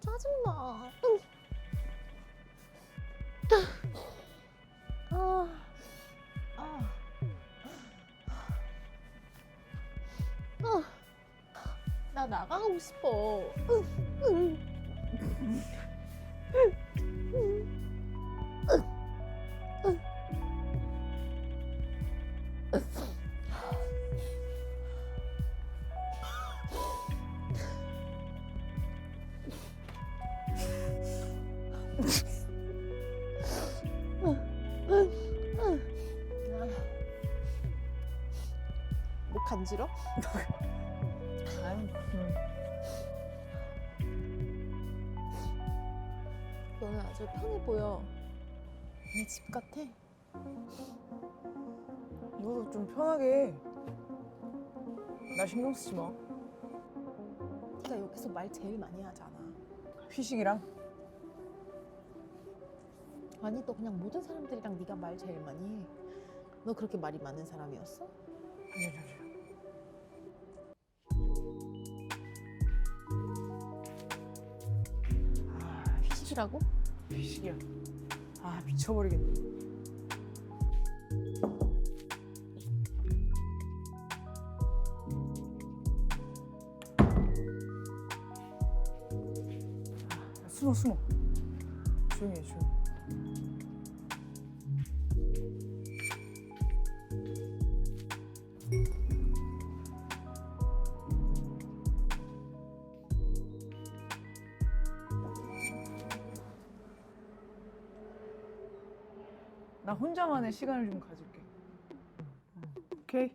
짜증나. 아, 아, 아, 나 나가고 싶어. 목 간지러? 아유, 음. 너는 아주 편해 보여. 내집 같아. 너도 좀 편하게. 나 신경 쓰지 마. 네가 여기서 말 제일 많이 하잖아. 피식이랑 아니 너 그냥 모든 사람들이랑 네가 말 제일 많이 해. 너 그렇게 말이 많은 사람이었어? 아, 피식이라고? 피식이야. 아, 미쳐버리겠네. 아, 숨어, 숨어. 조용히 해, 조용히. 나 혼자만의 시간을 좀 가질게. 어, 오케이?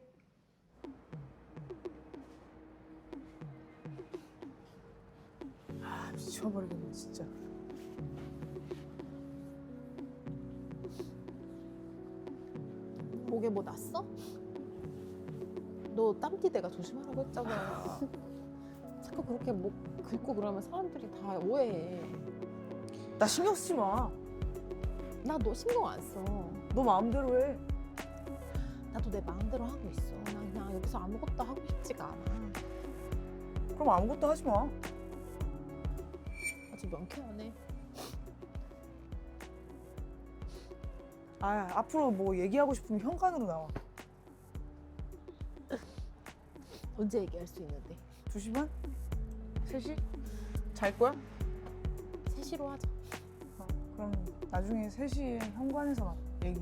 아, 미쳐버리겠네, 진짜. 목에 뭐 났어? 너 땀띠 내가 조심하라고 했잖아. 자꾸 그렇게 목 긁고 그러면 사람들이 다 오해해. 나 신경 쓰지 마. 나 너 신경 안 써. 너 마음대로 해. 나도 내 마음대로 하고 있어. 나 그냥 여기서 아무것도 하고 싶지가 않아. 그럼 아무것도 하지 마. 아주 명쾌하네. 아, 앞으로 뭐 얘기하고 싶으면 현관으로 나와. 언제 얘기할 수 있는데? 2시 반? 3시? 잘 거야? 3시로 하자. 어, 그럼 나중에 3시에 현관에서 만 얘기.